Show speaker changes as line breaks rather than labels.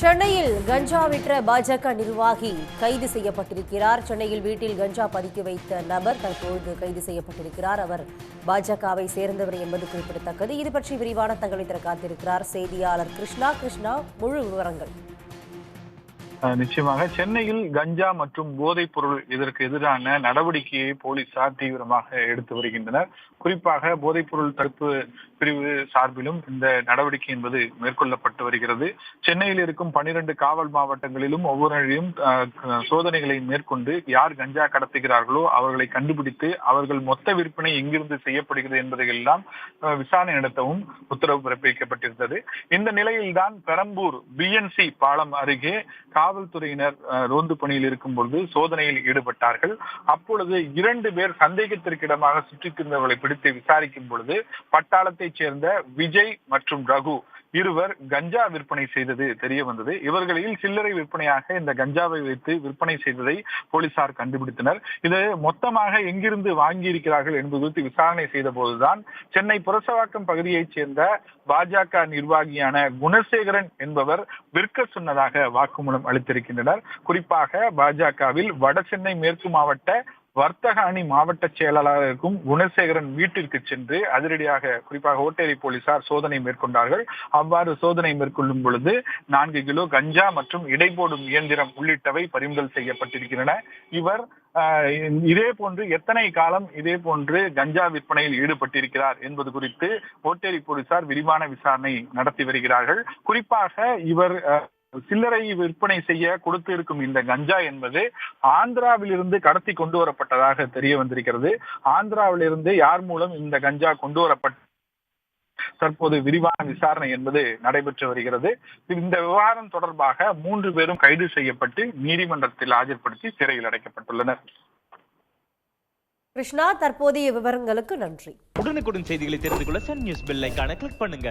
சென்னையில் கஞ்சா விற்ற பாஜக நிர்வாகி கைது செய்யப்பட்டிருக்கிறார். சென்னையில் வீட்டில் கஞ்சா பதுக்கி வைத்த நபர் தற்போது கைது செய்யப்பட்டிருக்கிறார். அவர் பாஜகவை சேர்ந்தவர் என்பது குறிப்பிடத்தக்கது. இது பற்றி விரிவான தகவலை தர காத்திருக்கிறார் செய்தியாளர் கிருஷ்ணா. கிருஷ்ணா முழு விவரங்கள்.
நிச்சயமாக சென்னையில் கஞ்சா மற்றும் போதைப் பொருள் இதற்கு எதிரான நடவடிக்கையை போலீசார் தீவிரமாக எடுத்து வருகின்றனர். குறிப்பாக போதைப் பொருள் தடுப்பு பிரிவு சார்பிலும் இந்த நடவடிக்கை என்பது மேற்கொள்ளப்பட்டு வருகிறது. சென்னையில் இருக்கும் பனிரெண்டு காவல் மாவட்டங்களிலும் ஒவ்வொருவரையும் அஹ், சோதனைகளை மேற்கொண்டு யார் கஞ்சா கடத்துகிறார்களோ அவர்களை கண்டுபிடித்து அவர்கள் மொத்த விற்பனை எங்கிருந்து செய்யப்படுகிறது என்பதையெல்லாம் விசாரணை நடத்தவும் உத்தரவு பிறப்பிக்கப்பட்டிருந்தது. இந்த நிலையில்தான் பெரம்பூர் பிஎன்சி பாலம் அருகே காவல்துறையினர் ரோந்து பணியில் இருக்கும் பொழுது சோதனையில் ஈடுபட்டார்கள். அப்பொழுது இரண்டு பேர் சந்தேகத்திற்கிடமாக சுற்றித் திரிந்தவர்களை பிடித்து விசாரிக்கும் பொழுது பட்டாளத்தைச் சேர்ந்த விஜய் மற்றும் ரகு இருவர் கஞ்சா விற்பனை செய்தது தெரிய வந்தது. இவர்களில் சில்லறை விற்பனையாக இந்த கஞ்சாவை வைத்து விற்பனை செய்ததை போலீசார் கண்டுபிடித்தனர். இது மொத்தமாக எங்கிருந்து வாங்கியிருக்கிறார்கள் என்பது குறித்து விசாரணை செய்த போதுதான் சென்னை புரசவாக்கம் பகுதியைச் சேர்ந்த பாஜக நிர்வாகியான குணசேகரன் என்பவர் விற்க சொன்னதாக வாக்குமூலம் அளித்திருக்கின்றனர். குறிப்பாக பாஜகவில் வட சென்னை மேற்கு மாவட்ட வர்த்தக அணி மாவட்ட செயலாளராக இருக்கும் குணசேகரன் வீட்டிற்கு சென்று அதிரடியாக குறிப்பாக ஓட்டேரி போலீசார் சோதனை மேற்கொண்டார்கள். அவ்வாறு சோதனை மேற்கொள்ளும் பொழுது நான்கு கிலோ கஞ்சா மற்றும் இடைபோடும் இயந்திரம் உள்ளிட்டவை பறிமுதல் செய்யப்பட்டிருக்கின்றன. இவர் ஆஹ், இதே போன்று எத்தனை காலம் இதே போன்று கஞ்சா விற்பனையில் ஈடுபட்டிருக்கிறார் என்பது குறித்து ஓட்டேரி போலீசார் விரிவான விசாரணை நடத்தி வருகிறார்கள். குறிப்பாக இவர் சில்லறை விற்பனை செய்ய கொடுத்து இருக்கும் இந்த கஞ்சா என்பது ஆந்திராவிலிருந்து கடத்தி கொண்டு வரப்பட்டதாக தெரிய வந்திருக்கிறது. ஆந்திராவிலிருந்து யார் மூலம் இந்த கஞ்சா கொண்டு வரப்பட்ட தற்போது விரிவான விசாரணை என்பது நடைபெற்று வருகிறது. இந்த விவகாரம் தொடர்பாக மூன்று பேரும் கைது செய்யப்பட்டு நீதிமன்றத்தில் ஆஜர்படுத்தி சிறையில் அடைக்கப்பட்டுள்ளனர்.
கிருஷ்ணா தற்போதைய விவரங்களுக்கு நன்றி.
உடனுக்குடன் செய்திகளை தெரிந்து கொள்ள சன் நியூஸ் பெல் கிளிக் பண்ணுங்க.